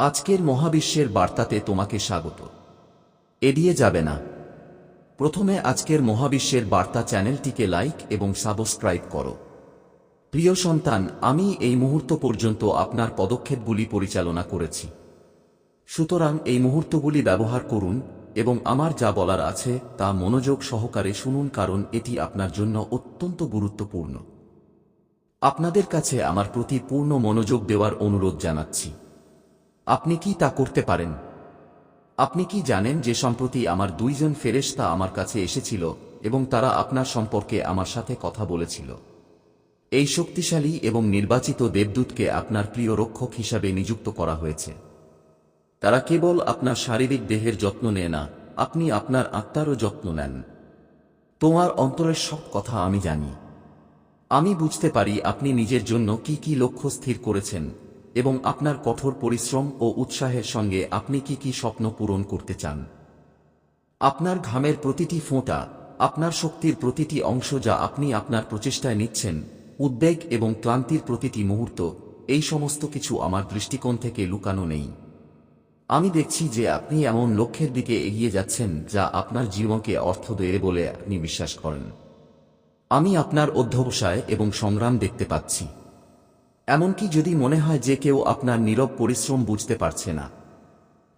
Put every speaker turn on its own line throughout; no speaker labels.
আজকের মহাবিশ্বের বার্তাতে তোমাকে স্বাগত। এড়িয়ে যাবে না। প্রথমে আজকের মহাবিশ্বের বার্তা চ্যানেলটিকে লাইক এবং সাবস্ক্রাইব করো। প্রিয় সন্তান, আমি এই মুহূর্ত পর্যন্ত আপনার পদক্ষেপগুলি পরিচালনা করেছি। সুতরাং এই মুহূর্তগুলি ব্যবহার করুন এবং আমার যা বলার আছে তা মনোযোগ সহকারে শুনুন কারণ এটি আপনার জন্য অত্যন্ত গুরুত্বপূর্ণ। আপনাদের কাছে আমার প্রতি পূর্ণ মনোযোগ দেওয়ার অনুরোধ জানাচ্ছি। আপনি কি তা করতে পারেন? আপনি কি জানেন যে সম্প্রতি আমার দুইজন ফেরেশতা আমার কাছে এসেছিল এবং তারা আপনার সম্পর্কে আমার সাথে কথা বলেছিল। এই শক্তিশালী এবং নির্বাচিত দেবদূতকে আপনার প্রিয় রক্ষক হিসাবে নিযুক্ত করা হয়েছে। তারা কেবল আপনার শারীরিক দেহের যত্ন নেয় না, আপনি আপনার আত্মারও যত্ন নেন। তোমার অন্তরের সব কথা আমি জানি। আমি বুঝতে পারি আপনি নিজের জন্য কি কি লক্ষ্য স্থির করেছেন। এবং আপনার কঠোর পরিশ্রম ও উৎসাহের সঙ্গে আপনি কি কি স্বপ্ন পূরণ করতে চান? আপনার ঘামের প্রতিটি ফোঁটা, আপনার শক্তির প্রতিটি অংশ যা আপনি আপনার প্রচেষ্টায় নিচ্ছেন, উদ্বেগ এবং ক্লান্তির প্রতিটি মুহূর্ত, এই সমস্ত কিছু আমার দৃষ্টিকোণ থেকে লুকানো নেই। আমি দেখছি যে আপনি এমন লক্ষ্যের দিকে এগিয়ে যাচ্ছেন যা আপনার জীবনকে অর্থ দেয় বলে আপনি বিশ্বাস করেন। আমি আপনার অধ্যবসায় এবং সংগ্রাম দেখতে পাচ্ছি। এমনকি যদি মনে হয় যে কেউ আপনার নীরব পরিশ্রম বুঝতে পারছে না।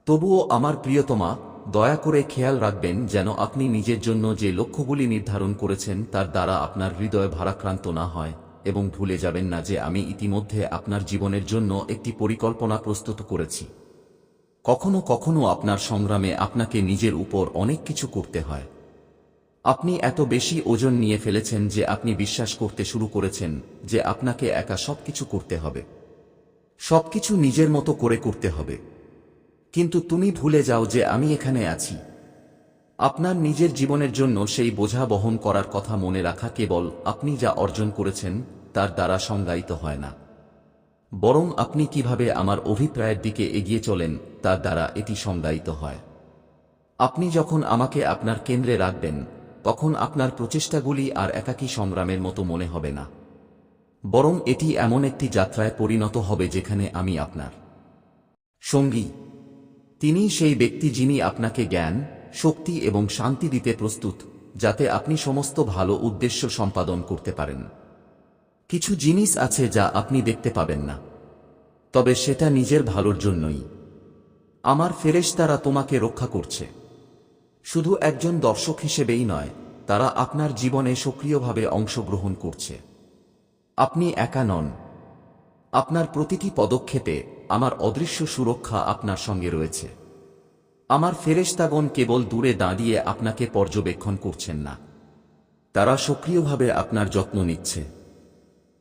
তবুও আমার প্রিয়তমা, দয়া করে খেয়াল রাখবেন যেন আপনি নিজের জন্য যে লক্ষ্যগুলি নির্ধারণ করেছেন তার দ্বারা আপনার হৃদয় ভারাক্রান্ত না হয় এবং ভুলে যাবেন না যে আমি ইতিমধ্যে আপনার জীবনের জন্য একটি পরিকল্পনা প্রস্তুত করেছি। কখনো কখনো আপনার সংগ্রামে আপনাকে নিজের উপর অনেক কিছু করতে হয়। আপনি এত বেশি ওজন নিয়ে ফেলেছেন যে আপনি বিশ্বাস করতে শুরু করেছেন যে আপনাকে একা সবকিছু করতে হবে। সবকিছু নিজের মতো করে করতে হবে। কিন্তু তুমি ভুলে যাও যে আমি এখানে আছি। আপনার নিজের জীবনের জন্য সেই বোঝা বহন করার কথা মনে রাখা কেবল আপনি যা অর্জন করেছেন তার দ্বারা সংজ্ঞায়িত হয় না। বরং আপনি কীভাবে আমার অভিপ্রায়ের দিকে এগিয়ে চলেন তার দ্বারা এটি সংজ্ঞায়িত হয়। আপনি যখন আমাকে আপনার কেন্দ্রে রাখবেন তখন আপনার প্রচেষ্টাগুলি আর একাকী সংগ্রামের মতো মনে হবে না। বরং এটি এমন একটি যাত্রায় পরিণত হবে যেখানে আমি আপনার সঙ্গী। তিনি সেই ব্যক্তি যিনি আপনাকে জ্ঞান, শক্তি এবং শান্তি দিতে প্রস্তুত, যাতে আপনি সমস্ত ভালো উদ্দেশ্য সম্পাদন করতে পারেন। কিছু জিনিস আছে যা আপনি দেখতে পাবেন না। তবে সেটা নিজের ভালোর জন্যই। আমার ফেরেশতারা তোমাকে রক্ষা করছে। শুধু একজন দর্শক হিসেবেই নয়, তারা আপনার জীবনে সক্রিয়ভাবে অংশগ্রহণ করছে। আপনি একা নন। আপনার প্রতিটি পদক্ষেপে আমার অদৃশ্য সুরক্ষা আপনার সঙ্গে রয়েছে। আমার ফেরেশতাগণ কেবল দূরে দাঁড়িয়ে আপনাকে পর্যবেক্ষণ করছেন না। তারা সক্রিয়ভাবে আপনার যত্ন নিচ্ছে।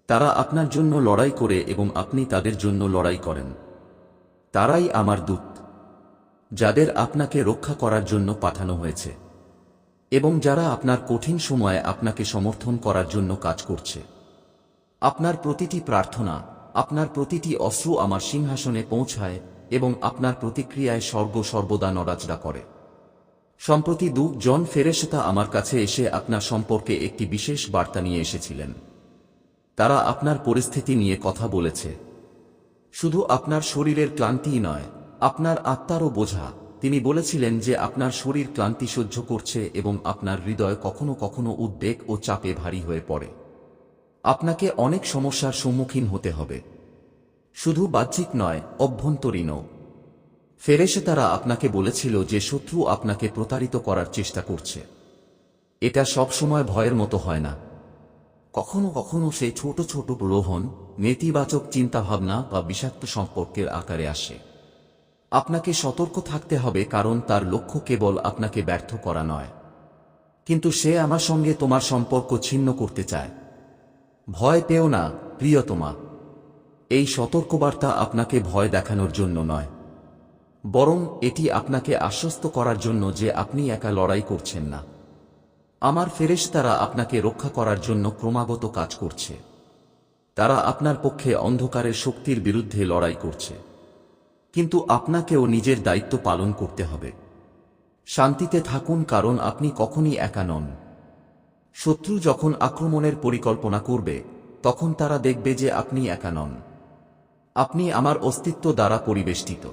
তারা আপনার জন্য লড়াই করে এবং আপনি তাদের জন্য লড়াই করেন। তারাই আমার দূত। যাদের আপনাকে রক্ষা করার জন্য পাঠানো হয়েছে, এবং যারা আপনার কঠিন সময়ে আপনাকে সমর্থন করার জন্য কাজ করছে। আপনার প্রতিটি প্রার্থনা, আপনার প্রতিটি অশ্রু আমার সিংহাসনে পৌঁছায় এবং আপনার প্রতিক্রিয়ায় স্বর্গ সর্বদা নড়াচড়া করে। সম্প্রতি দু জন ফেরেশতা আমার কাছে এসে আপনার সম্পর্কে একটি বিশেষ বার্তা নিয়ে এসেছিলেন। তারা আপনার পরিস্থিতি নিয়ে কথা বলেছে। শুধু আপনার শরীরের ক্লান্তিই নয় আপনার আত্মারও বোঝা। তিনি বলেছিলেন যে আপনার শরীর ক্লান্তি সহ্য করছে এবং আপনার হৃদয় কখনো কখনো উদ্বেগ ও চাপে ভারী হয়ে পড়ে। আপনাকে অনেক সমস্যার সম্মুখীন হতে হবে। শুধু বাহ্যিক নয়, অভ্যন্তরীণও। ফেরেসে তারা আপনাকে বলেছিল যে শত্রু আপনাকে প্রতারিত করার চেষ্টা করছে। এটা সবসময় ভয়ের মতো হয় না। কখনো কখনো সেই ছোট ছোট প্রলোভন, নেতিবাচক চিন্তাভাবনা বা বিষাক্ত সম্পর্কের আকারে আসে। আপনাকে সতর্ক থাকতে হবে কারণ তার লক্ষ্য কেবল আপনাকে ব্যর্থ করা নয়। কিন্তু সে আমার সঙ্গে তোমার সম্পর্ক ছিন্ন করতে চায়। ভয় পেও না, প্রিয়তমা। এই সতর্কবার্তা আপনাকে ভয় দেখানোর জন্য নয়। বরং এটি আপনাকে আশ্বস্ত করার জন্য যে আপনি একা লড়াই করছেন না। আমার ফেরেশতারা আপনাকে রক্ষা করার জন্য ক্রমাগত কাজ করছে। তারা আপনার পক্ষে অন্ধকারের শক্তির বিরুদ্ধে লড়াই করছে। কিন্তু আপনাকেও নিজের দায়িত্ব পালন করতে হবে। শান্তিতে থাকুন কারণ আপনি কখনই একা নন। শত্রু যখন আক্রমণের পরিকল্পনা করবে, তখন তারা দেখবে যে আপনি একা নন। আপনি আমার অস্তিত্ব দ্বারা পরিবেষ্টিত।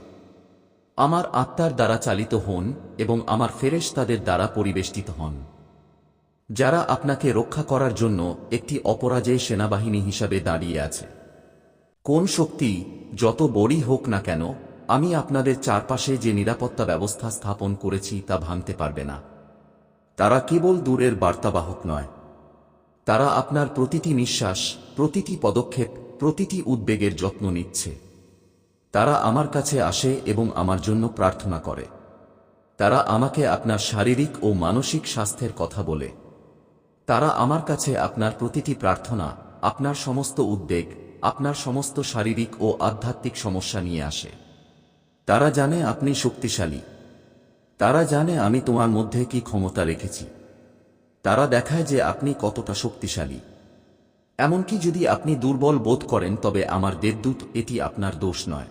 আমার আত্মার দ্বারা চালিত হন এবং আমার ফেরেশ তাদের দ্বারা পরিবেষ্টিত হন। যারা আপনাকে রক্ষা করার জন্য একটি অপরাজেয় সেনাবাহিনী হিসাবে দাঁড়িয়ে আছে। কোন শক্তি যত বড়ই হোক না কেন আমি আপনাদের চারপাশে যে নিরাপত্তা ব্যবস্থা স্থাপন করেছি তা ভাঙতে পারবে না। তারা কেবল দূরের বার্তাবাহক নয়। তারা আপনার প্রতিটি নিঃশ্বাস, প্রতিটি পদক্ষেপ, প্রতিটি উদ্বেগের যত্ন নিচ্ছে। তারা আমার কাছে আসে এবং আমার জন্য প্রার্থনা করে। তারা আমাকে আপনার শারীরিক ও মানসিক স্বাস্থ্যের কথা বলে। তারা আমার কাছে আপনার প্রতিটি প্রার্থনা, আপনার সমস্ত উদ্বেগ, আপনার সমস্ত শারীরিক ও আধ্যাত্মিক সমস্যা নিয়ে আসে। তারা জানে আপনি শক্তিশালী। তারা জানে আমি তোমার মধ্যে কি ক্ষমতা রেখেছি। তারা দেখায় যে আপনি কতটা শক্তিশালী। এমনকি যদি আপনি দুর্বল বোধ করেন, তবে আমার দেবদূত এটি আপনার দোষ নয়।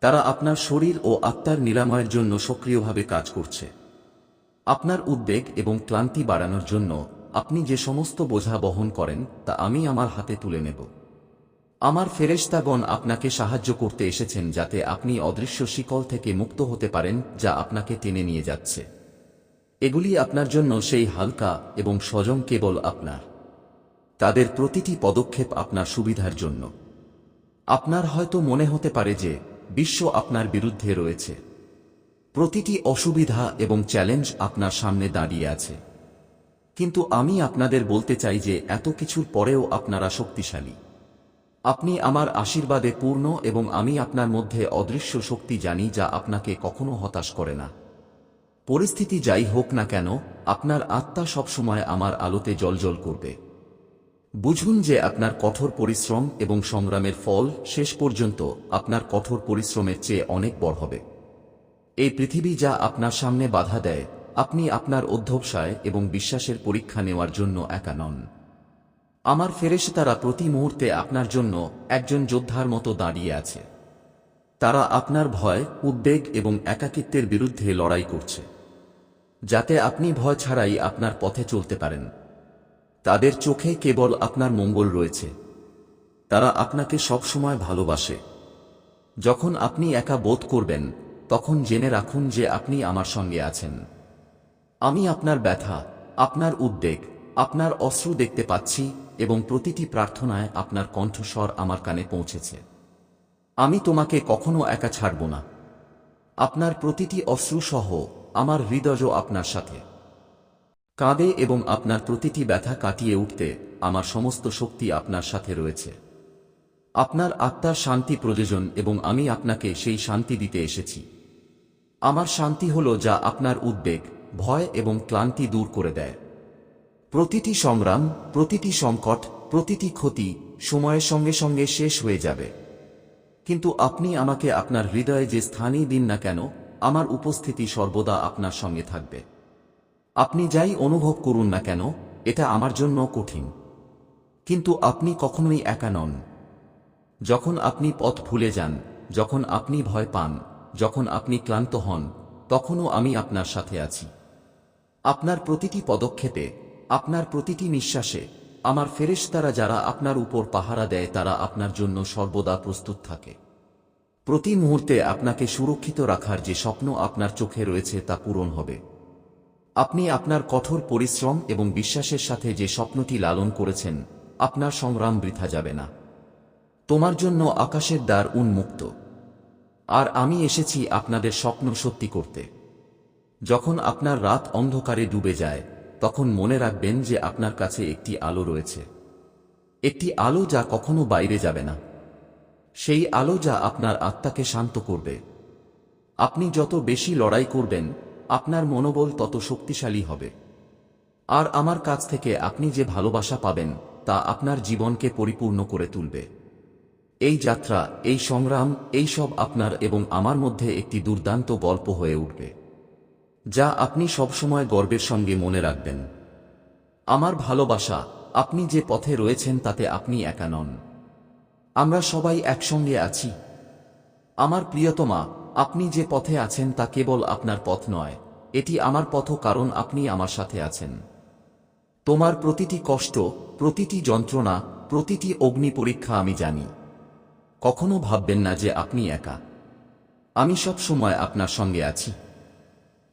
তারা আপনার শরীর ও আত্মার নিরাময়ের জন্য সক্রিয়ভাবে কাজ করছে। আপনার উদ্বেগ এবং ক্লান্তি বাড়ানোর জন্য আপনি যে সমস্ত বোঝা বহন করেন, তা আমি আমার হাতে তুলে নেব। আমার ফেরেশতাগণ আপনাকে সাহায্য করতে এসেছেন যাতে আপনি অদৃশ্য শিকল থেকে মুক্ত হতে পারেন, যা আপনাকে টেনে নিয়ে যাচ্ছে। এগুলি আপনার জন্য সেই হালকা এবং স্বজং কেবল আপনার। তাদের প্রতিটি পদক্ষেপ আপনার সুবিধার জন্য। আপনার হয়তো মনে হতে পারে যে, বিশ্ব আপনার বিরুদ্ধে রয়েছে। প্রতিটি অসুবিধা এবং চ্যালেঞ্জ আপনার সামনে দাঁড়িয়ে আছে। কিন্তু আমি আপনাদের বলতে চাই যে, এত কিছুর পরেও আপনারা শক্তিশালী। আপনি আমার আশীর্বাদে পূর্ণ এবং আমি আপনার মধ্যে অদৃশ্য শক্তি জানি যা আপনাকে কখনো হতাশ করে না। পরিস্থিতি যাই হোক না কেন, আপনার আত্মা সবসময় আমার আলোতে জলজল করবে। বুঝুন যে আপনার কঠোর পরিশ্রম এবং সংগ্রামের ফল শেষ পর্যন্ত আপনার কঠোর পরিশ্রমের চেয়ে অনেক বড় হবে। এই পৃথিবী যা আপনার সামনে বাধা দেয়, আপনি আপনার অধ্যবসায় এবং বিশ্বাসের পরীক্ষা নেওয়ার জন্য একা নন। আমার ফেরেশতারা প্রতি মুহূর্তে আপনার জন্য একজন যোদ্ধার মতো দাঁড়িয়ে আছে। তারা আপনার ভয়, উদ্বেগ এবং একাকিত্বের বিরুদ্ধে লড়াই করছে। যাতে আপনি ভয় ছাড়াই আপনার পথে চলতে পারেন। তাদের চোখে কেবল আপনার মঙ্গল রয়েছে। তারা আপনাকে সবসময় ভালোবাসে। যখন আপনি একা বোধ করবেন, তখন জেনে রাখুন যে আপনি আমার সঙ্গে আছেন। আমি আপনার ব্যথা, আপনার উদ্বেগ, আপনার অস্ত্র দেখতে পাচ্ছি এবং প্রতিটি প্রার্থনায় আপনার কণ্ঠস্বর আমার কানে পৌঁছেছে। আমি তোমাকে কখনো একা ছাড়ব না। আপনার প্রতিটি অশ্রুসহ আমার হৃদয়ও আপনার সাথে। কাঁদে এবং আপনার প্রতিটি ব্যথা কাটিয়ে উঠতে আমার সমস্ত শক্তি আপনার সাথে রয়েছে। আপনার আত্মার শান্তি প্রয়োজন এবং আমি আপনাকে সেই শান্তি দিতে এসেছি। আমার শান্তি হল যা আপনার উদ্বেগ, ভয় এবং ক্লান্তি দূর করে দেয়। প্রতিটি সংগ্রাম, প্রতিটি সংকট, প্রতিটি ক্ষতি সময়ের সঙ্গে সঙ্গে শেষ হয়ে যাবে। কিন্তু আপনি আমাকে আপনার হৃদয়ে যে স্থানই দিন না কেন, আমার উপস্থিতি সর্বদা আপনার সঙ্গে থাকবে। আপনি যাই অনুভব করুন না কেন, এটা আমার জন্য কঠিন। কিন্তু আপনি কখনোই একা নন। যখন আপনি পথ ভুলে যান, যখন আপনি ভয় পান, যখন আপনি ক্লান্ত হন, তখনও আমি আপনার সাথে আছি। আপনার প্রতিটি পদক্ষেপে আপনার প্রতিটি নিঃশ্বাসে, আমার ফেরেশতারা যারা আপনার উপর পাহারা দেয় তারা আপনার জন্য সর্বদা প্রস্তুত থাকে। প্রতি মুহূর্তে আপনাকে সুরক্ষিত রাখার যে স্বপ্ন আপনার চোখে রয়েছে তা পূরণ হবে। আপনি আপনার কঠোর পরিশ্রম এবং বিশ্বাসের সাথে যে স্বপ্নটি লালন করেছেন, আপনার সংগ্রাম বৃথা যাবে না। তোমার জন্য আকাশের দ্বার উন্মুক্ত। আর আমি এসেছি আপনাদের স্বপ্ন সত্যি করতে। যখন আপনার রাত অন্ধকারে ডুবে যায় তখন মনে রাখবেন যে আপনার কাছে একটি আলো রয়েছে। একটি আলো যা কখনো বাইরে যাবে না। সেই আলো যা আপনার আত্মাকে শান্ত করবে। আপনি যত বেশি লড়াই করবেন, আপনার মনোবল তত শক্তিশালী হবে। আর আমার কাছ থেকে আপনি যে ভালোবাসা পাবেন, তা আপনার জীবনকে পরিপূর্ণ করে তুলবে। এই যাত্রা, এই সংগ্রাম, এই সব আপনার এবং আমার মধ্যে একটি দুর্দান্ত গল্প হয়ে উঠবে। যা আপনি সবসময় গর্বের সঙ্গে মনে রাখবেন। আমার ভালোবাসা, আপনি যে পথে রয়েছেন তাতে আপনি একা নন। আমরা সবাই একসঙ্গে আছি। আমার প্রিয়তমা, আপনি যে পথে আছেন তা কেবল আপনার পথ নয়, এটি আমার পথ কারণ আপনি আমার সাথে আছেন। তোমার প্রতিটি কষ্ট, প্রতিটি যন্ত্রণা, প্রতিটি অগ্নি পরীক্ষা আমি জানি। কখনো ভাববেন না যে আপনি একা। আমি সব সময় আপনার সঙ্গে আছি।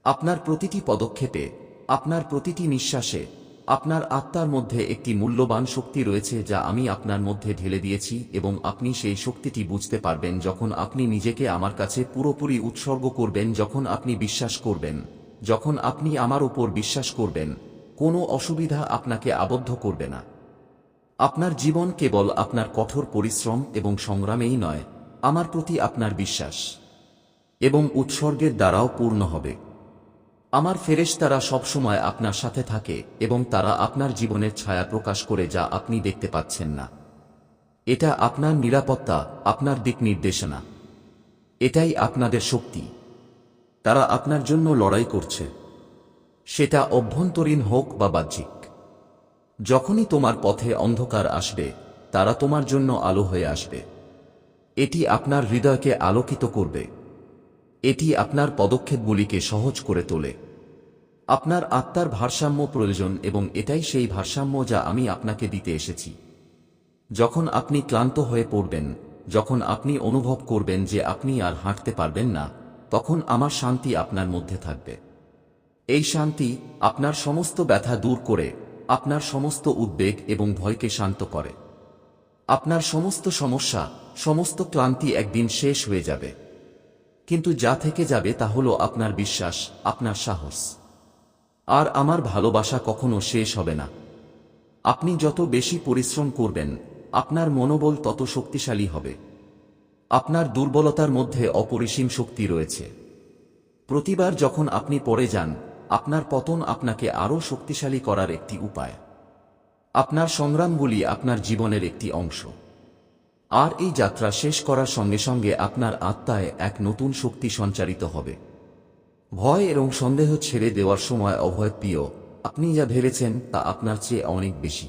আপনার প্রতিটি পদক্ষেপে, আপনার প্রতিটি নিঃশ্বাসে, আপনার আত্মার মধ্যে একটি মূল্যবান শক্তি রয়েছে যা আমি আপনার মধ্যে ঢেলে দিয়েছি এবং আপনি সেই শক্তিটি বুঝতে পারবেন যখন আপনি নিজেকে আমার কাছে পুরোপুরি উৎসর্গ করবেন, যখন আপনি বিশ্বাস করবেন, যখন আপনি আমার উপর বিশ্বাস করবেন, কোনো অসুবিধা আপনাকে আবদ্ধ করবে না। আপনার জীবন কেবল আপনার কঠোর পরিশ্রম এবং সংগ্রামেই নয়, আমার প্রতি আপনার বিশ্বাস এবং উৎসর্গের দ্বারাও পূর্ণ হবে। আমার ফেরেশতারা সবসময় আপনার সাথে থাকে এবং তারা আপনার জীবনের ছায়া প্রকাশ করে যা আপনি দেখতে পাচ্ছেন না। এটা আপনার নিরাপত্তা, আপনার দিক নির্দেশনা। এটাই আপনাদের শক্তি। তারা আপনার জন্য লড়াই করছে। সেটা অভ্যন্তরীণ হোক বা বাহ্যিক। যখনই তোমার পথে অন্ধকার আসবে, তারা তোমার জন্য আলো হয়ে আসবে। এটি আপনার হৃদয়কে আলোকিত করবে। এটি আপনার পদক্ষেপগুলিকে সহজ করে তোলে। আপনার আত্মার ভারসাম্য প্রয়োজন এবং এটাই সেই ভারসাম্য যা আমি আপনাকে দিতে এসেছি। যখন আপনি ক্লান্ত হয়ে পড়বেন, যখন আপনি অনুভব করবেন যে আপনি আর হাঁটতে পারবেন না, তখন আমার শান্তি আপনার মধ্যে থাকবে। এই শান্তি আপনার সমস্ত ব্যথা দূর করে, আপনার সমস্ত উদ্বেগ এবং ভয়কে শান্ত করে। আপনার সমস্ত সমস্যা, সমস্ত ক্লান্তি একদিন শেষ হয়ে যাবে। কিন্তু যা থেকে যাবে তা হল আপনার বিশ্বাস, আপনার সাহস। আর আমার ভালোবাসা কখনো শেষ হবে না। আপনি যত বেশি পরিশ্রম করবেন, আপনার মনোবল তত শক্তিশালী হবে। আপনার দুর্বলতার মধ্যে অপরিসীম শক্তি রয়েছে। প্রতিবার যখন আপনি পড়ে যান, আপনার পতন আপনাকে আরও শক্তিশালী করার একটি উপায়। আপনার সংগ্রামগুলি আপনার জীবনের একটি অংশ। আর এই যাত্রা শেষ করার সঙ্গে সঙ্গে আপনার আত্মায় এক নতুন শক্তি সঞ্চারিত হবে। ভয় এবং সন্দেহ ছেড়ে দেওয়ার সময় অভয় প্রিয়, আপনি যা ভেবেছেন তা আপনার চেয়ে অনেক বেশি।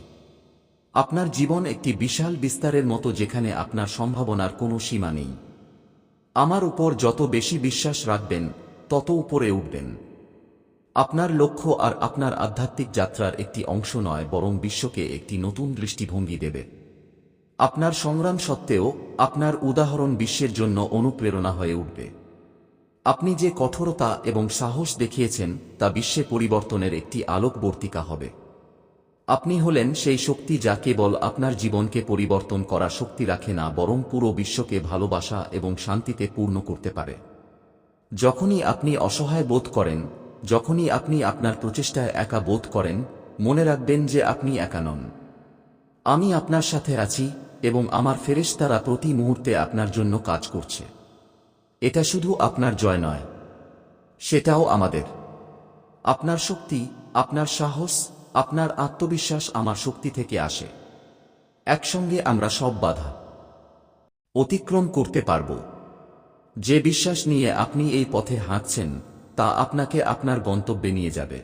আপনার জীবন একটি বিশাল বিস্তারের মতো যেখানে আপনার সম্ভাবনার কোনো সীমা নেই। আমার উপর যত বেশি বিশ্বাস রাখবেন, তত উপরে উঠবেন। আপনার লক্ষ্য আর আপনার আধ্যাত্মিক যাত্রার একটি অংশ নয়, বরং বিশ্বকে একটি নতুন দৃষ্টিভঙ্গি দেবে। আপনার সংগ্রাম সত্ত্বেও আপনার উদাহরণ বিশ্বের জন্য অনুপ্রেরণা হয়ে উঠবে। আপনি যে কঠোরতা এবং সাহস দেখিয়েছেন, তা বিশ্বে পরিবর্তনের একটি আলোকবর্তিকা হবে। আপনি হলেন সেই শক্তি যা কেবল আপনার জীবনকে পরিবর্তন করা শক্তি রাখে না, বরং পুরো বিশ্বকে ভালোবাসা এবং শান্তিতে পূর্ণ করতে পারে। যখনই আপনি অসহায় বোধ করেন, যখনই আপনি আপনার প্রচেষ্টায় একা বোধ করেন, মনে রাখবেন যে আপনি একা নন। আমি আপনার সাথে আছি এবং আমার ফেরেশতারা প্রতি মুহূর্তে আপনার জন্য কাজ করছে। এটা শুধু আপনার জয় নয়, সেটাও আমাদের। আপনার শক্তি, আপনার সাহস, আপনার আত্মবিশ্বাস আমার শক্তি থেকে আসে। একসঙ্গে আমরা সব বাধা অতিক্রম করতে পারব। যে বিশ্বাস নিয়ে আপনি এই পথে হাঁটছেন, তা আপনাকে আপনার গন্তব্যে নিয়ে যাবে।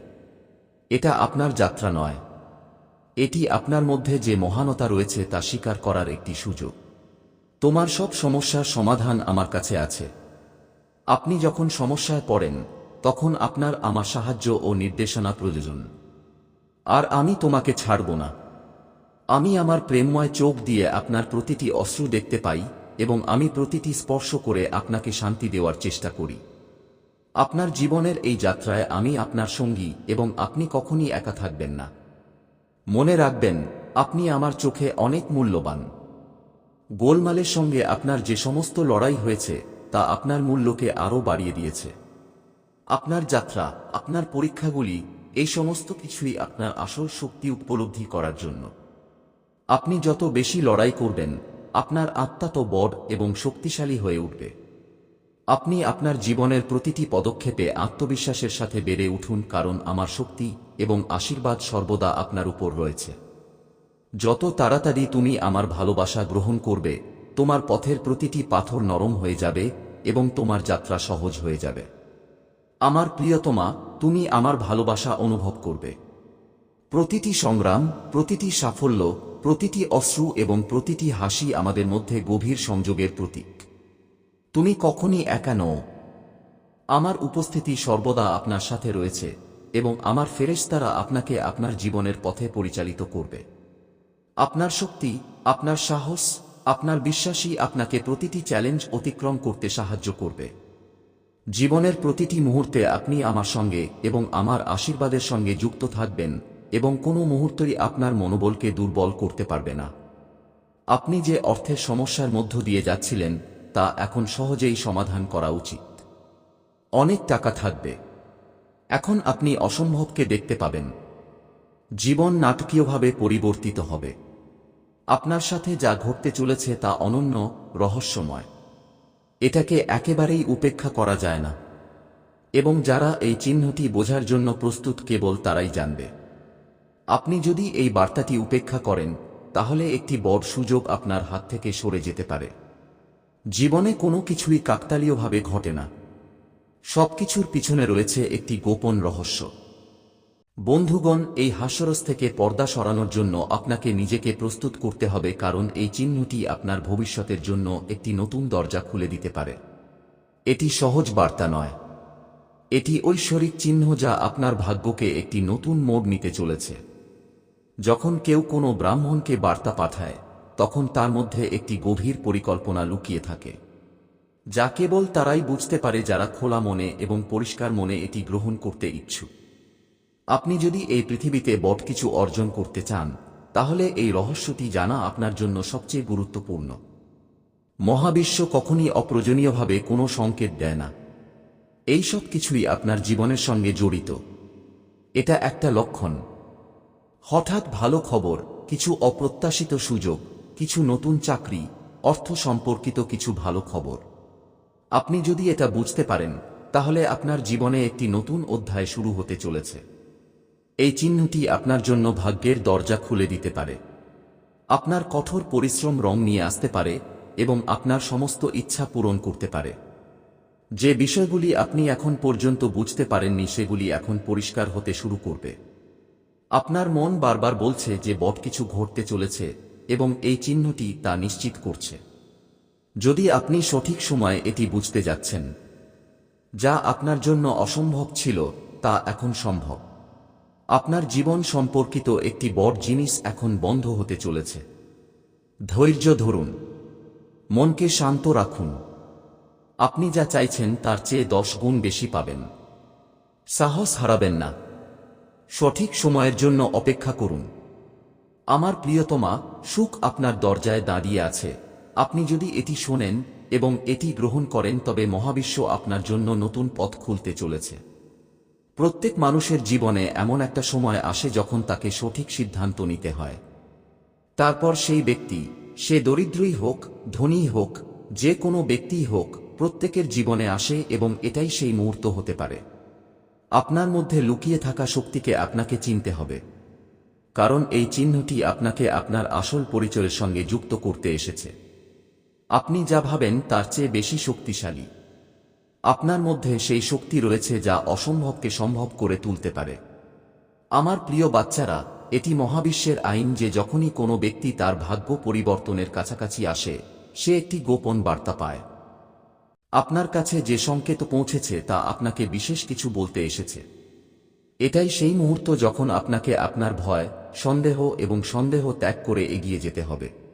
এটা আপনার যাত্রা নয়। এটি আপনার মধ্যে যে মহানতা রয়েছে তা স্বীকার করার একটি সুযোগ। তোমার সব সমস্যার সমাধান আমার কাছে আছে। আপনি যখন সমস্যায় পড়েন, তখন আপনার আমার সাহায্য ও নির্দেশনা প্রয়োজন। আর আমি তোমাকে ছাড়ব না। আমি আমার প্রেমময় চোখ দিয়ে আপনার প্রতিটি অশ্রু দেখতে পাই এবং আমি প্রতিটি স্পর্শ করে আপনাকে শান্তি দেওয়ার চেষ্টা করি। আপনার জীবনের এই যাত্রায় আমি আপনার সঙ্গী এবং আপনি কখনই একা থাকবেন না। মনে রাখবেন, আপনি আমার চোখে অনেক মূল্যবান। গোলমালের সঙ্গে আপনার যে সমস্ত লড়াই হয়েছে, তা আপনার মূল্যকে আরও বাড়িয়ে দিয়েছে। আপনার যাত্রা, আপনার পরীক্ষাগুলি, এই সমস্ত কিছুই আপনার আসল শক্তি উপলব্ধি করার জন্য। আপনি যত বেশি লড়াই করবেন, আপনার আত্মা তো বড় এবং শক্তিশালী হয়ে উঠবে। আপনি আপনার জীবনের প্রতিটি পদক্ষেপে আত্মবিশ্বাসের সাথে বেড়ে উঠুন, কারণ আমার শক্তি এবং আশীর্বাদ সর্বদা আপনার উপর রয়েছে। যত তাড়াতাড়ি তুমি আমার ভালোবাসা গ্রহণ করবে, তোমার পথের প্রতিটি পাথর নরম হয়ে যাবে এবং তোমার যাত্রা সহজ হয়ে যাবে। আমার প্রিয়তমা, তুমি আমার ভালোবাসা অনুভব করবে। প্রতিটি সংগ্রাম, প্রতিটি সাফল্য, প্রতিটি অশ্রু এবং প্রতিটি হাসি আমাদের মধ্যে গভীর সংযোগের প্রতীক। তুমি কখনই একা নও। আমার উপস্থিতি সর্বদা আপনার সাথে রয়েছে। এবং আমার ফেরেশতারা আপনাকে আপনার জীবনের পথে পরিচালিত করবে। আপনার শক্তি, আপনার সাহস, আপনার বিশ্বাসী আপনাকে প্রতিটি চ্যালেঞ্জ অতিক্রম করতে সাহায্য করবে। জীবনের প্রতিটি মুহূর্তে আপনি আমার সঙ্গে এবং আমার আশীর্বাদের সঙ্গে যুক্ত থাকবেন এবং কোনো মুহূর্তই আপনার মনোবলকে দুর্বল করতে পারবে না। আপনি যে অর্থের সমস্যার মধ্য দিয়ে যাচ্ছিলেন, তা এখন সহজেই সমাধান করা উচিত। অনেক টাকা থাকবে। এখন আপনি অসম্ভবকে দেখতে পাবেন। জীবন নাটকীয়ভাবে পরিবর্তিত হবে। আপনার সাথে যা ঘটতে চলেছে তা অনন্য, রহস্যময়। এটাকে একেবারেই উপেক্ষা করা যায় না। এবং যারা এই চিহ্নটি বোঝার জন্য প্রস্তুত কেবল তারাই জানবে। আপনি যদি এই বার্তাটি উপেক্ষা করেন, তাহলে একটি বড় সুযোগ আপনার হাত থেকে সরে যেতে পারে। জীবনে কোনো কিছুই কাকতালীয়ভাবে ঘটে না। সবকিছুর পিছনে রয়েছে একটি গোপন রহস্য। বন্ধুগণ, এই হাস্যরস থেকে পর্দা সরানোর জন্য আপনাকে নিজেকে প্রস্তুত করতে হবে কারণ এই চিহ্নটি আপনার ভবিষ্যতের জন্য একটি নতুন দরজা খুলে দিতে পারে। এটি সহজ বার্তা নয়। এটি ঐশ্বরিক চিহ্ন যা আপনার ভাগ্যকে একটি নতুন মোড় নিতে চলেছে। যখন কেউ কোনো ব্রাহ্মণকে বার্তা পাঠায়, তখন তার মধ্যে একটি গভীর পরিকল্পনা লুকিয়ে থাকে। যা কেবল তারাই বুঝতে পারে যারা খোলা মনে এবং পরিষ্কার মনে এটি গ্রহণ করতে ইচ্ছুক। আপনি যদি এই পৃথিবীতে বট কিছু অর্জন করতে চান, তাহলে এই রহস্যটি জানা আপনার জন্য সবচেয়ে গুরুত্বপূর্ণ। মহাবিশ্ব কখনই অপ্রয়োজনীয়ভাবে কোনো সংকেত দেয় না। এই সব কিছুই আপনার জীবনের সঙ্গে জড়িত। এটা একটা লক্ষণ। হঠাৎ ভালো খবর, কিছু অপ্রত্যাশিত সুযোগ, কিছু নতুন চাকরি, অর্থ সম্পর্কিত কিছু ভালো খবর। আপনি যদি এটা বুঝতে পারেন, তাহলে আপনার জীবনে একটি নতুন অধ্যায় শুরু হতে চলেছে। এই চিহ্নটি আপনার জন্য ভাগ্যের দরজা খুলে দিতে পারে। আপনার কঠোর পরিশ্রম রং নিয়ে আসতে পারে এবং আপনার সমস্ত ইচ্ছা পূরণ করতে পারে। যে বিষয়গুলি আপনি এখন পর্যন্ত বুঝতে পারেননি, সেগুলি এখন পরিষ্কার হতে শুরু করবে। আপনার মন বারবার বলছে যে বট কিছু ঘটতে চলেছে এবং এই চিহ্নটি তা নিশ্চিত করছে। যদি আপনি সঠিক সময়ে এটি বুঝতে যাচ্ছেন। যা আপনার জন্য অসম্ভব ছিল, তা এখন সম্ভব। আপনার জীবন সম্পর্কিত একটি বড় জিনিস এখন বন্ধ হতে চলেছে। ধৈর্য ধরুন। মনকে শান্ত রাখুন। আপনি যা চাইছেন, তার চেয়ে দশ গুণ বেশি পাবেন। সাহস হারাবেন না। সঠিক সময়ের জন্য অপেক্ষা করুন। আমার প্রিয়তমা, সুখ আপনার দরজায় দাঁড়িয়ে আছে। আপনি যদি এটি শোনেন এবং এটি গ্রহণ করেন, তবে মহাবিশ্ব আপনার জন্য নতুন পথ খুলতে চলেছে। প্রত্যেক মানুষের জীবনে এমন একটা সময় আসে যখন তাকে সঠিক সিদ্ধান্ত নিতে হয়। তারপর সেই ব্যক্তি, সে দরিদ্রই হোক ধনী হোক, যে কোনো ব্যক্তিই হোক, প্রত্যেকের জীবনে আসে এবং এটাই সেই মুহূর্ত হতে পারে। আপনার মধ্যে লুকিয়ে থাকা শক্তিকে আপনাকে চিনতে হবে। কারণ এই চিহ্নটি আপনাকে আপনার আসল পরিচয়ের সঙ্গে যুক্ত করতে এসেছে। আপনি যা ভাবেন তার চেয়ে বেশি শক্তিশালী। আপনার মধ্যে সেই শক্তি রয়েছে যা অসম্ভবকে সম্ভব করে তুলতে পারে। আমার প্রিয় বাচ্চারা, এটি মহাবিশ্বের আইন যে যখনই কোনো ব্যক্তি তার ভাগ্য পরিবর্তনের কাছাকাছি আসে, সে একটি গোপন বার্তা পায়। আপনার কাছে যে সংকেত পৌঁছেছে তা আপনাকে বিশেষ কিছু বলতে এসেছে। এটাই সেই মুহূর্ত যখন আপনাকে আপনার ভয়, সন্দেহ এবং সন্দেহ ত্যাগ করে এগিয়ে যেতে হবে।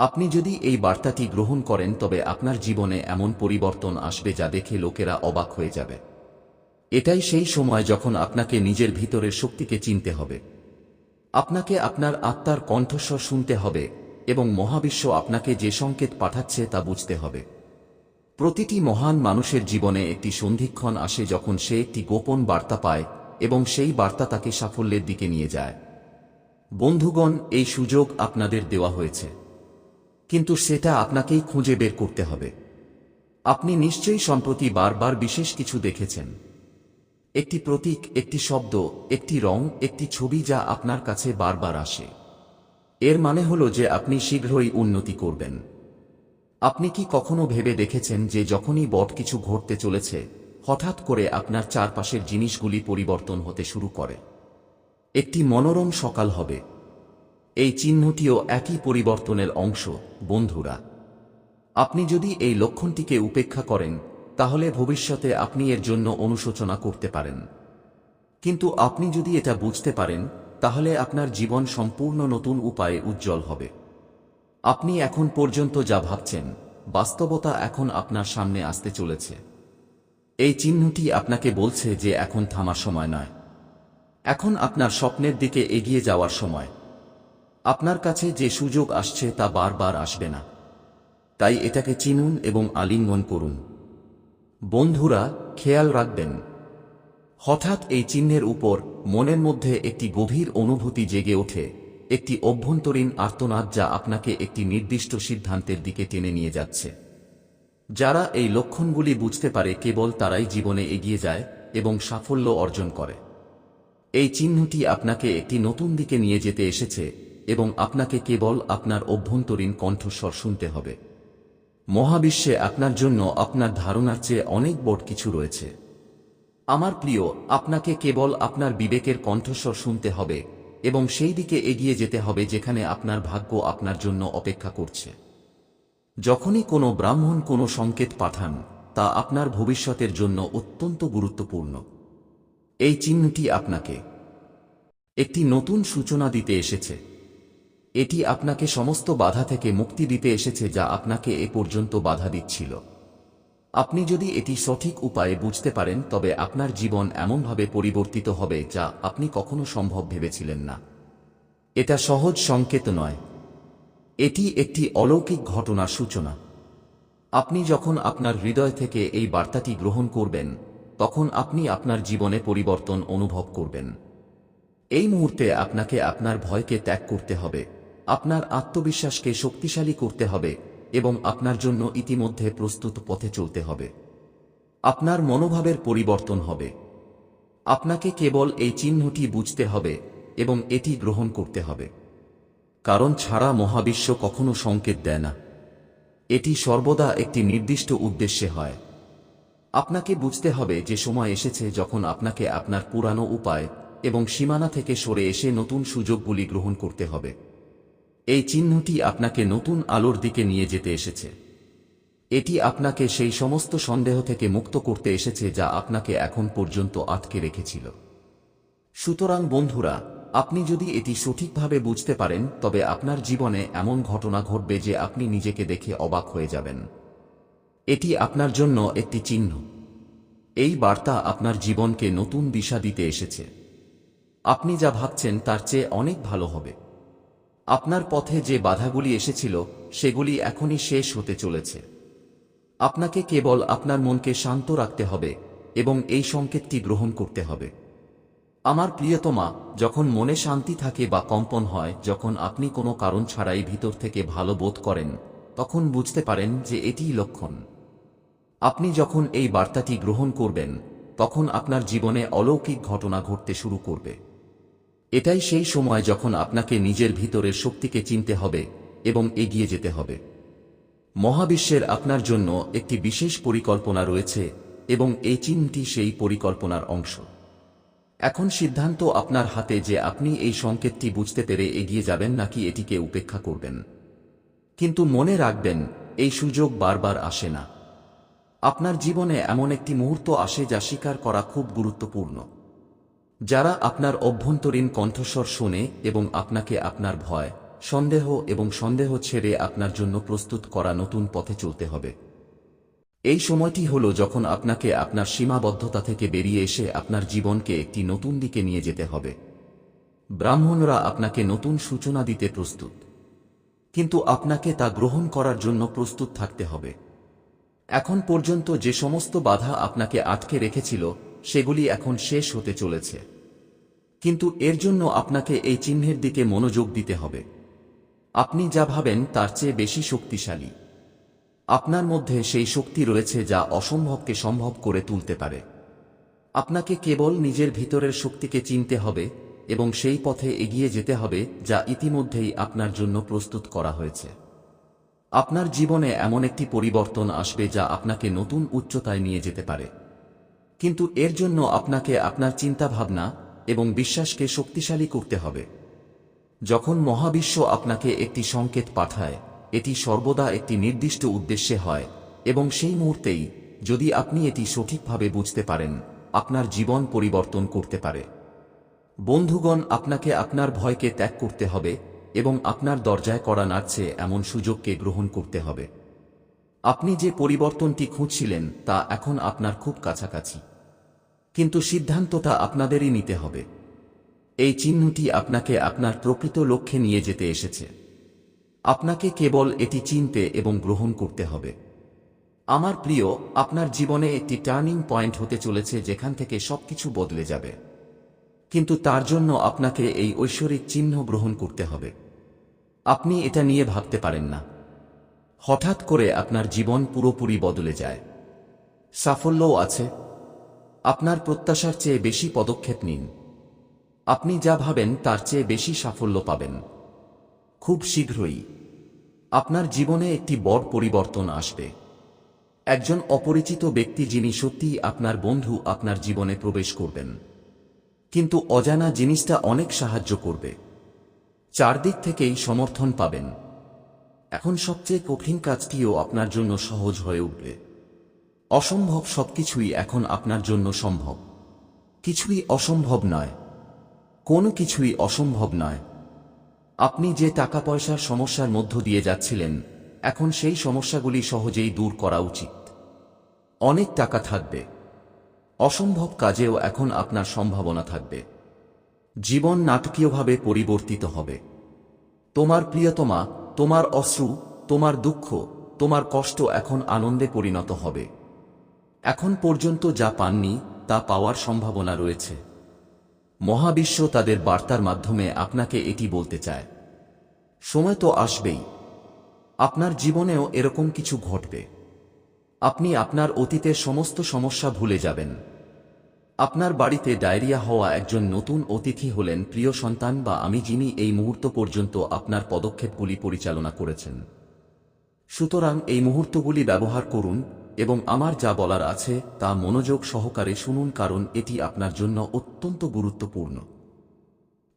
আপনি যদি এই বার্তাটি গ্রহণ করেন, তবে আপনার জীবনে এমন পরিবর্তন আসবে যা দেখে লোকেরা অবাক হয়ে যাবে। এটাই সেই সময় যখন আপনাকে নিজের ভিতরের শক্তিকে চিনতে হবে। আপনাকে আপনার আত্মার কণ্ঠস্বর শুনতে হবে এবং মহাবিশ্ব আপনাকে যে সংকেত পাঠাচ্ছে তা বুঝতে হবে। প্রতিটি মহান মানুষের জীবনে একটি সন্ধিক্ষণ আসে যখন সে একটি গোপন বার্তা পায় এবং সেই বার্তা তাকে সাফল্যের দিকে নিয়ে যায়। বন্ধুগণ, এই সুযোগ আপনাদের দেওয়া হয়েছে। কিন্তু সেটা আপনাকেই খুঁজে বের করতে হবে। আপনি নিশ্চয়ই সম্প্রতি বারবার বিশেষ কিছু দেখেছেন। একটি প্রতীক, একটি শব্দ, একটি রং, একটি ছবি যা আপনার কাছে বারবার আসে। এর মানে হল যে আপনি শীঘ্রই উন্নতি করবেন। আপনি কি কখনো ভেবে দেখেছেন যে যখনই বট কিছু ঘটতে চলেছে, হঠাৎ করে আপনার চারপাশের জিনিসগুলি পরিবর্তন হতে শুরু করে? একটি মনোরম সকাল হবে। এই চিহ্নটিও একই পরিবর্তনের অংশ, বন্ধুরা। আপনি যদি এই লক্ষণটিকে উপেক্ষা করেন, তাহলে ভবিষ্যতে আপনি এর জন্য অনুশোচনা করতে পারেন। কিন্তু আপনি যদি এটা বুঝতে পারেন, তাহলে আপনার জীবন সম্পূর্ণ নতুন উপায়ে উজ্জ্বল হবে। আপনি এখন পর্যন্ত যা ভাবছেন, বাস্তবতা এখন আপনার সামনে আসতে চলেছে। এই চিহ্নটি আপনাকে বলছে যে এখন থামার সময় নয়। এখন আপনার স্বপ্নের দিকে এগিয়ে যাওয়ার সময়। আপনার কাছে যে সুযোগ আসছে তা বারবার আসবে না। তাই এটাকে চিনুন এবং আলিঙ্গন করুন। বন্ধুরা, খেয়াল রাখবেন। হঠাৎ এই চিহ্নের উপর মনের মধ্যে একটি গভীর অনুভূতি জেগে ওঠে, একটি অভ্যন্তরীণ আর্তনাদ যা আপনাকে একটি নির্দিষ্ট সিদ্ধান্তের দিকে টেনে নিয়ে যাচ্ছে। যারা এই লক্ষণগুলি বুঝতে পারে কেবল তারাই জীবনে এগিয়ে যায় এবং সাফল্য অর্জন করে। এই চিহ্নটি আপনাকে একটি নতুন দিকে নিয়ে যেতে এসেছে এবং আপনাকে কেবল আপনার অভ্যন্তরীণ কণ্ঠস্বর শুনতে হবে। মহাবিশ্বে আপনার জন্য আপনার ধারণার চেয়ে অনেক বড় কিছু রয়েছে। আমার প্রিয়, আপনাকে কেবল আপনার বিবেকের কণ্ঠস্বর শুনতে হবে এবং সেই দিকে এগিয়ে যেতে হবে যেখানে আপনার ভাগ্য আপনার জন্য অপেক্ষা করছে। যখনই কোনো ব্রাহ্মণ কোনো সংকেত পাঠান, তা আপনার ভবিষ্যতের জন্য অত্যন্ত গুরুত্বপূর্ণ। এই চিহ্নটি আপনাকে একটি নতুন সূচনা দিতে এসেছে। এটি আপনাকে সমস্ত বাধা থেকে মুক্তি দিতে এসেছে যা আপনাকে এ পর্যন্ত বাধা দিচ্ছিল। আপনি যদি এটি সঠিক উপায়ে বুঝতে পারেন, তবে আপনার জীবন এমনভাবে পরিবর্তিত হবে যা আপনি কখনো সম্ভব ভেবেছিলেন না। এটা সহজ সংকেত নয়। এটি একটি অলৌকিক ঘটনার সূচনা। আপনি যখন আপনার হৃদয় থেকে এই বার্তাটি গ্রহণ করবেন, তখন আপনি আপনার জীবনে পরিবর্তন অনুভব করবেন। এই মুহূর্তে আপনাকে আপনার ভয়কে ত্যাগ করতে হবে। আপনার আত্মবিশ্বাসকে শক্তিশালী করতে হবে এবং আপনার জন্য ইতিমধ্যে প্রস্তুত পথে চলতে হবে। আপনার মনোভাবের পরিবর্তন হবে। আপনাকে কেবল এই চিহ্নটি বুঝতে হবে এবং এটি গ্রহণ করতে হবে। কারণ ছাড়া মহাবিশ্ব কখনো সংকেত দেয় না। এটি সর্বদা একটি নির্দিষ্ট উদ্দেশ্যে হয়। আপনাকে বুঝতে হবে যে সময় এসেছে যখন আপনাকে আপনার পুরানো উপায় এবং সীমানা থেকে সরে এসে নতুন সুযোগগুলি গ্রহণ করতে হবে। এই চিহ্নটি আপনাকে নতুন আলোর দিকে নিয়ে যেতে এসেছে। এটি আপনাকে সেই সমস্ত সন্দেহ থেকে মুক্ত করতে এসেছে যা আপনাকে এখন পর্যন্ত আটকে রেখেছিল। সুতরাং বন্ধুরা, আপনি যদি এটি সঠিকভাবে বুঝতে পারেন, তবে আপনার জীবনে এমন ঘটনা ঘটবে যে আপনি নিজেকে দেখে অবাক হয়ে যাবেন। এটি আপনার জন্য একটি চিহ্ন। এই বার্তা আপনার জীবনকে নতুন দিশা দিতে এসেছে। আপনি যা ভাবছেন তার চেয়ে অনেক ভালো হবে। আপনার পথে যে বাধাগুলি এসেছিল, সেগুলি এখনই শেষ হতে চলেছে। আপনাকে কেবল আপনার মনকে শান্ত রাখতে হবে এবং এই সংকেতটি গ্রহণ করতে হবে। আমার প্রিয়তমা, যখন মনে শান্তি থাকে বা কম্পন হয়, যখন আপনি কোনো কারণ ছাড়াই ভিতর থেকে ভালো বোধ করেন, তখন বুঝতে পারেন যে এটিই লক্ষণ। আপনি যখন এই বার্তাটি গ্রহণ করবেন, তখন আপনার জীবনে অলৌকিক ঘটনা ঘটতে শুরু করবে। এটাই সেই সময় যখন আপনাকে নিজের ভিতরের শক্তিকে চিনতে হবে এবং এগিয়ে যেতে হবে। মহাবিশ্বের আপনার জন্য একটি বিশেষ পরিকল্পনা রয়েছে এবং এই চিহ্নটি সেই পরিকল্পনার অংশ। এখন সিদ্ধান্ত আপনার হাতে যে আপনি এই সংকেতটি বুঝতে পেরে এগিয়ে যাবেন নাকি এটিকে উপেক্ষা করবেন। কিন্তু মনে রাখবেন, এই সুযোগ বারবার আসে না। আপনার জীবনে এমন একটি মুহূর্ত আসে যা স্বীকার করা খুব গুরুত্বপূর্ণ। যারা আপনার অভ্যন্তরীণ কণ্ঠস্বর শোনে এবং আপনাকে আপনার ভয়, সন্দেহ এবং সন্দেহ ছেড়ে আপনার জন্য প্রস্তুত করা নতুন পথে চলতে হবে। এই সময়টি হল যখন আপনাকে আপনার সীমাবদ্ধতা থেকে বেরিয়ে এসে আপনার জীবনকে একটি নতুন দিকে নিয়ে যেতে হবে। ব্রাহ্মণরা আপনাকে নতুন সূচনা দিতে প্রস্তুত। কিন্তু আপনাকে তা গ্রহণ করার জন্য প্রস্তুত থাকতে হবে। এখন পর্যন্ত যে সমস্ত বাধা আপনাকে আটকে রেখেছিল, সেগুলি এখন শেষ হতে চলেছে। কিন্তু এর জন্য আপনাকে এই চিহ্নের দিকে মনোযোগ দিতে হবে। আপনি যা ভাবেন তার চেয়ে বেশি শক্তিশালী। আপনার মধ্যে সেই শক্তি রয়েছে যা অসম্ভবকে সম্ভব করে তুলতে পারে। আপনাকে কেবল নিজের ভিতরের শক্তিকে চিনতে হবে এবং সেই পথে এগিয়ে যেতে হবে যা ইতিমধ্যেই আপনার জন্য প্রস্তুত করা হয়েছে। আপনার জীবনে এমন একটি পরিবর্তন আসবে যা আপনাকে নতুন উচ্চতায় নিয়ে যেতে পারে। কিন্তু এর জন্য আপনাকে আপনার চিন্তাভাবনা এবং বিশ্বাসকে শক্তিশালী করতে হবে। যখন মহাবিশ্ব আপনাকে একটি সংকেত পাঠায়, এটি সর্বদা একটি নির্দিষ্ট উদ্দেশ্যে হয়, এবং সেই মুহূর্তেই, যদি আপনি এটি সঠিকভাবে বুঝতে পারেন, আপনার জীবন পরিবর্তন করতে পারে। বন্ধুগণ, আপনাকে আপনার ভয়কে ত্যাগ করতে হবে, এবং আপনার দরজায় করা নাড়ছে এমন সুযোগকে গ্রহণ করতে হবে। আপনি যে পরিবর্তনটি খুঁজছিলেন, তা এখন আপনার খুব কাছাকাছি। কিন্তু সিদ্ধান্তটা আপনাদেরই নিতে হবে। এই চিহ্নটি আপনাকে আপনার প্রকৃত লক্ষ্যে নিয়ে যেতে এসেছে। আপনাকে কেবল এটি চিনতে এবং গ্রহণ করতে হবে। আমার প্রিয়, আপনার জীবনে একটি টার্নিং পয়েন্ট হতে চলেছে যেখান থেকে সবকিছু বদলে যাবে। কিন্তু তার জন্য আপনাকে এই ঐশ্বরিক চিহ্ন গ্রহণ করতে হবে। আপনি এটা নিয়ে ভাবতে পারেন না। হঠাৎ করে আপনার জীবন পুরোপুরি বদলে যায়। সাফল্যও আছে। আপনার প্রত্যাশার চেয়ে বেশি পদক্ষেপ নিন। আপনি যা ভাবেন তার চেয়ে বেশি সাফল্য পাবেন। খুব শীঘ্রই আপনার জীবনে একটি বড় পরিবর্তন আসবে। একজন অপরিচিত ব্যক্তি যিনি সত্যিই আপনার বন্ধু আপনার জীবনে প্রবেশ করবেন। কিন্তু অজানা জিনিসটা অনেক সাহায্য করবে। চারদিক থেকেই সমর্থন পাবেন। এখন সবচেয়ে কঠিন কাজটিও আপনার জন্য সহজ হয়ে উঠবে। অসম্ভব সবকিছুই এখন আপনার জন্য সম্ভব। কিছুই অসম্ভব নয়। কোনো কিছুই অসম্ভব নয়। আপনি যে টাকা পয়সার সমস্যার মধ্য দিয়ে যাচ্ছিলেন, এখন সেই সমস্যাগুলি সহজেই দূর করা উচিত। অনেক টাকা থাকবে। অসম্ভব কাজেও এখন আপনার সম্ভাবনা থাকবে। জীবন নাটকীয়ভাবে পরিবর্তিত হবে। তোমার প্রিয়তমা, তোমার অশ্রু, তোমার দুঃখ, তোমার কষ্ট এখন আনন্দে পরিণত হবে। এখন পর্যন্ত যা পাননি, তা পাওয়ার সম্ভাবনা রয়েছে। মহাবিশ্ব তাদের বার্তার মাধ্যমে আপনাকে এটি বলতে চায়। সময় তো আসবেই। আপনার জীবনেও এরকম কিছু ঘটবে। আপনি আপনার অতীতের সমস্ত সমস্যা ভুলে যাবেন। আপনার বাড়িতে ডায়রিয়া হওয়া একজন নতুন অতিথি হলেন প্রিয় সন্তান বা আমি যিনি এই মুহূর্ত পর্যন্ত আপনার পদক্ষেপগুলি পরিচালনা করেছেন। সুতরাং এই মুহূর্তগুলি ব্যবহার করুন এবং আমার যা বলার আছে তা মনোযোগ সহকারে শুনুন, কারণ এটি আপনার জন্য অত্যন্ত গুরুত্বপূর্ণ।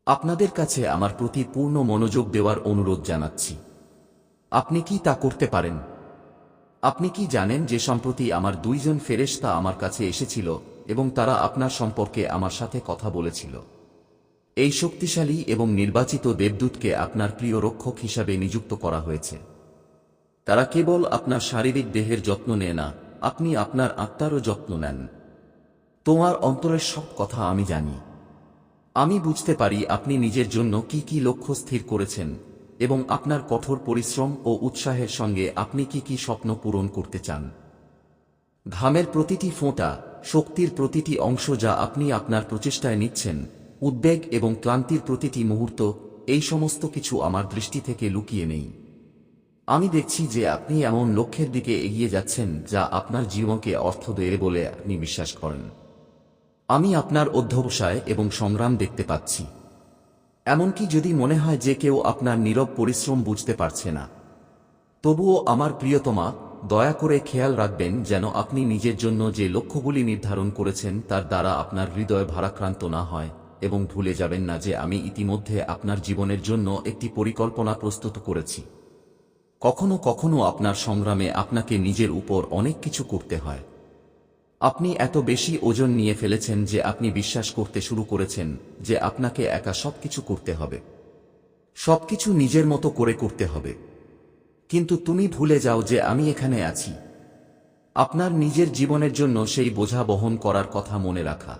আপনাদের কাছে আমার প্রতি পূর্ণ মনোযোগ দেওয়ার অনুরোধ জানাচ্ছি। আপনি কি তা করতে পারেন? আপনি কি জানেন যে সম্প্রতি আমার দুইজন ফেরেশতা আমার কাছে এসেছিল এবং তারা আপনার সম্পর্কে আমার সাথে কথা বলেছিল। এই শক্তিশালী এবং নির্বাচিত দেবদূতকে আপনার প্রিয় রক্ষক হিসাবে নিযুক্ত করা হয়েছে। তারা কেবল আপনার শারীরিক দেহের যত্ন নেয় না, আপনি আপনার আত্মারও যত্ন নেন। তোমার অন্তরের সব কথা আমি জানি। আমি বুঝতে পারি আপনি নিজের জন্য কি কি লক্ষ্য স্থির করেছেন এবং আপনার কঠোর পরিশ্রম ও উৎসাহের সঙ্গে আপনি কি কি স্বপ্ন পূরণ করতে চান। ঘামের প্রতিটি ফোঁটা, শক্তির প্রতিটি অংশ যা আপনি আপনার প্রচেষ্টায় নিচ্ছেন, উদ্বেগ এবং ক্লান্তির প্রতিটি মুহূর্ত, এই সমস্ত কিছু আমার দৃষ্টি থেকে লুকিয়ে নেই। আমি দেখছি যে আপনি এমন লক্ষ্যের দিকে এগিয়ে যাচ্ছেন যা আপনার জীবনকে অর্থ দেবে বলে আপনি বিশ্বাস করেন। আমি আপনার অধ্যবসায় এবং সংগ্রাম দেখতে পাচ্ছি। এমনকি যদি মনে হয় যে কেউ আপনার নীরব পরিশ্রম বুঝতে পারছে না। তবুও আমার প্রিয়তমা, দয়া করে খেয়াল রাখবেন যেন আপনি নিজের জন্য যে লক্ষ্যগুলি নির্ধারণ করেছেন তার দ্বারা আপনার হৃদয় ভারাক্রান্ত না হয় এবং ভুলে যাবেন না যে আমি ইতিমধ্যে আপনার জীবনের জন্য একটি পরিকল্পনা প্রস্তুত করেছি। কখনো কখনো আপনার সংগ্রামে আপনাকে নিজের উপর অনেক কিছু করতে হয়। আপনি এত বেশি ওজন নিয়ে ফেলেছেন যে আপনি বিশ্বাস করতে শুরু করেছেন যে আপনাকে একা সবকিছু করতে হবে। সবকিছু নিজের মতো করে করতে হবে। কিন্তু তুমি ভুলে যাও যে আমি এখানে আছি। আপনার নিজের জীবনের জন্য সেই বোঝা বহন করার কথা মনে রাখা।